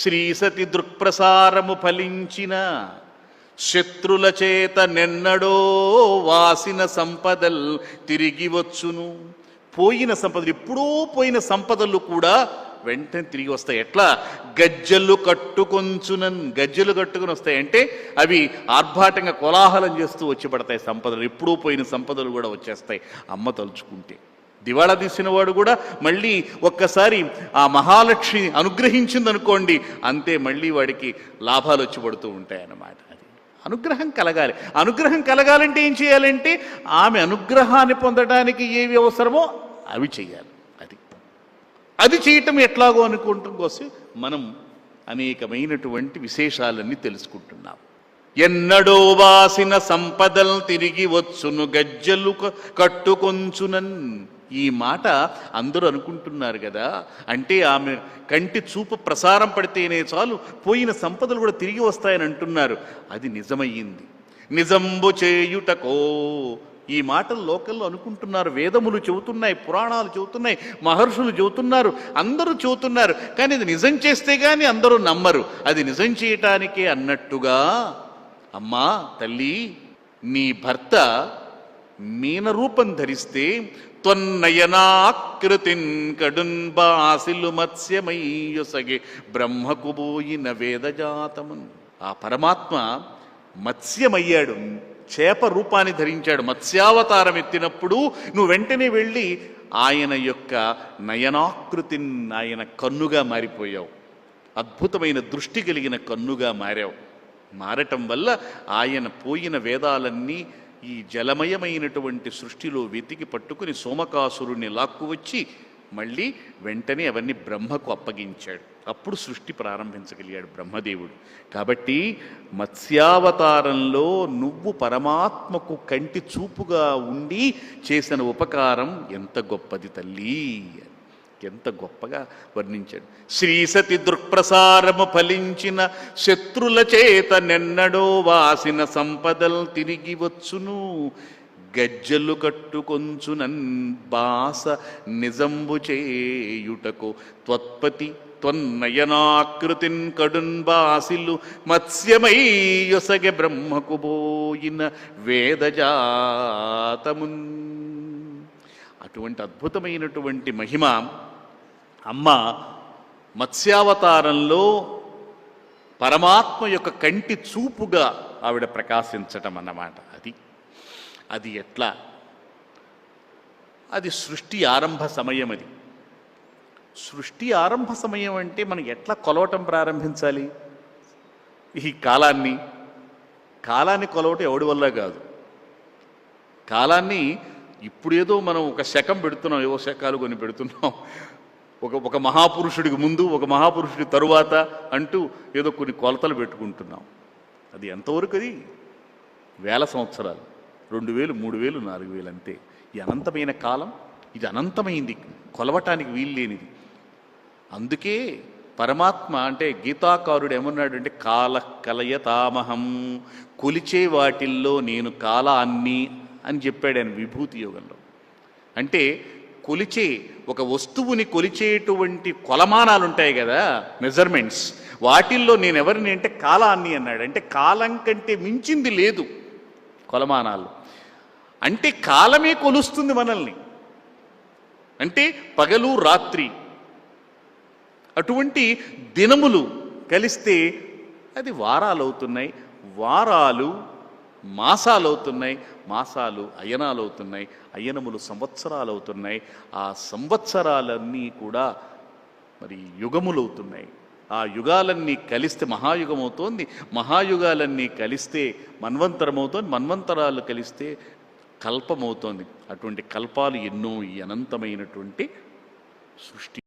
శ్రీసతి దృక్ప్రసారము ఫలించిన శత్రుల చేత నెన్నడో వాసిన సంపదల్ తిరిగి వచ్చును. పోయిన సంపదలు ఎప్పుడో పోయిన సంపదలు కూడా వెంటనే తిరిగి వస్తాయి. ఎట్లా? గజ్జలు కట్టుకొంచునన్ గజ్జలు కట్టుకుని వస్తాయి. అంటే అవి ఆర్భాటంగా కోలాహలం చేస్తూ వచ్చి పడతాయి సంపదలు. ఎప్పుడూ పోయిన సంపదలు కూడా వచ్చేస్తాయి. అమ్మ తలుచుకుంటే. దివాళా తీసిన వాడు కూడా మళ్ళీ ఒక్కసారి ఆ మహాలక్ష్మి అనుగ్రహించిందనుకోండి అంతే మళ్ళీ వాడికి లాభాలు వచ్చి పడుతూ ఉంటాయన్నమాట అది. అనుగ్రహం కలగాలి. అనుగ్రహం కలగాలంటే ఏం చేయాలంటే ఆమె అనుగ్రహాన్ని పొందడానికి ఏవి అవసరమో అవి చేయాలి. అది. అది చేయటం ఎట్లాగో అనుకోవటం కోసం మనం అనేకమైనటువంటి విశేషాలన్నీ తెలుసుకుంటున్నాం. ఎన్నడో వాసిన సంపదలు తిరిగి వచ్చును గజ్జలు క- కట్టుకొంచునన్. ఈ మాట అందరూ అనుకుంటున్నారు కదా? అంటే ఆమె కంటి చూపు ప్రసారం పడితేనే చాలు పోయిన సంపదలు కూడా తిరిగి వస్తాయని అంటున్నారు. అది నిజమయ్యింది. నిజంబు చేయుటకో. ఈ మాటలు లోకల్లో అనుకుంటున్నారు. వేదములు చెబుతున్నాయి పురాణాలు చెబుతున్నాయి మహర్షులు చెబుతున్నారు అందరూ చెబుతున్నారు. కానీ ఇది నిజం చేస్తే కానీ అందరూ నమ్మరు. అది నిజం చేయటానికే అన్నట్టుగా అమ్మా తల్లి నీ భర్త మీన రూపం ధరిస్తే త్వన్నయనాకృతిన్ కడున్బాసిలు మత్స్యమయ్యొసగే బ్రహ్మకు పోయిన వేదజాతమున్. ఆ పరమాత్మ మత్స్యమయ్యాడు. చేప రూపాన్ని ధరించాడు. మత్స్యావతారం ఎత్తినప్పుడు నువ్వు వెంటనే వెళ్ళి ఆయన యొక్క నయనాకృతిన్ ఆయన కన్నుగా మారిపోయావు. అద్భుతమైన దృష్టి కలిగిన కన్నుగా మారావు. మారటం వల్ల ఆయన పోయిన వేదాలన్నీ ఈ జలమయమైనటువంటి సృష్టిలో వెతికి పట్టుకుని సోమకాసురుణ్ణి లాక్కు వచ్చి మళ్ళీ వెంటనే అవన్నీ బ్రహ్మకు అప్పగించాడు. అప్పుడు సృష్టి ప్రారంభించగలిగాడు బ్రహ్మదేవుడు. కాబట్టి మత్స్యావతారంలో నువ్వు పరమాత్మకు కంటి చూపుగా ఉండి చేసిన ఉపకారం ఎంత గొప్పది తల్లి ఎంత గొప్పగా వర్ణించాడు. శ్రీసతి దృక్ప్రసారము ఫలించిన శత్రుల చేత నెన్నడో వాసిన సంపదల్ తిరిగి వచ్చును. గజ్జలు కట్టుకొంచునన్ బాస నిజంబు చేయుటకు త్వత్పతి త్వన్నయనాకృతిన్ కడున్ బాసిలు మత్స్యమై యొసగె బ్రహ్మకు పోయిన వేదజాతమున్. అటువంటి అద్భుతమైనటువంటి మహిమ అమ్మ మత్స్యావతారంలో పరమాత్మ యొక్క కంటి చూపుగా ఆవిడ ప్రకాశించటం అన్నమాట. అది. అది ఎట్లా? అది సృష్టి ఆరంభ సమయం అది. సృష్టి ఆరంభ సమయం అంటే మనం ఎట్లా కొలవటం ప్రారంభించాలి? ఈ కాలాన్ని. కాలాన్ని కొలవటం ఎవడి వల్ల కాదు. కాలాన్ని ఇప్పుడేదో మనం ఒక శకం పెడుతున్నాం ఏవో శకాలు కొన్ని పెడుతున్నాం. ఒక ఒక మహాపురుషుడికి ముందు ఒక మహాపురుషుడి తరువాత అంటూ ఏదో కొన్ని కొలతలు పెట్టుకుంటున్నాం. అది ఎంతవరకు అది? వేల సంవత్సరాలు. రెండు వేలు మూడు వేలు నాలుగు వేలు అంతే. ఈ అనంతమైన కాలం ఇది అనంతమైంది. కొలవటానికి వీలు లేనిది. అందుకే పరమాత్మ అంటే గీతాకారుడు ఏమన్నాడు అంటే కాల కలయతామహం కొలిచే వాటిల్లో నేను కాలాన్ని అని చెప్పాడు ఆయన విభూతి యోగంలో. అంటే కొలిచే ఒక వస్తువుని కొలిచేటువంటి కొలమానాలు ఉంటాయి కదా మెజర్మెంట్స్ వాటిల్లో నేను ఎవరిని అంటే కాలాన్ని అన్నాడు. అంటే కాలం కంటే మించింది లేదు కొలమానాలు. అంటే కాలమే కొలుస్తుంది మనల్ని. అంటే పగలు రాత్రి అటువంటి దినములు కలిస్తే అది వారాలు అవుతున్నాయి వారాలు మాసాలు అవుతున్నాయి మాసాలు అయనాలు అవుతున్నాయి అయనములు సంవత్సరాలు అవుతున్నాయి ఆ సంవత్సరాలన్నీ కూడా మరి యుగములు అవుతున్నాయి ఆ యుగాలన్నీ కలిస్తే మహాయుగం అవుతోంది మహాయుగాలన్నీ కలిస్తే మన్వంతరం అవుతోంది మన్వంతరాలు కలిస్తే కల్పమవుతోంది. అటువంటి కల్పాలు ఎన్నో ఈ అనంతమైనటువంటి సృష్టి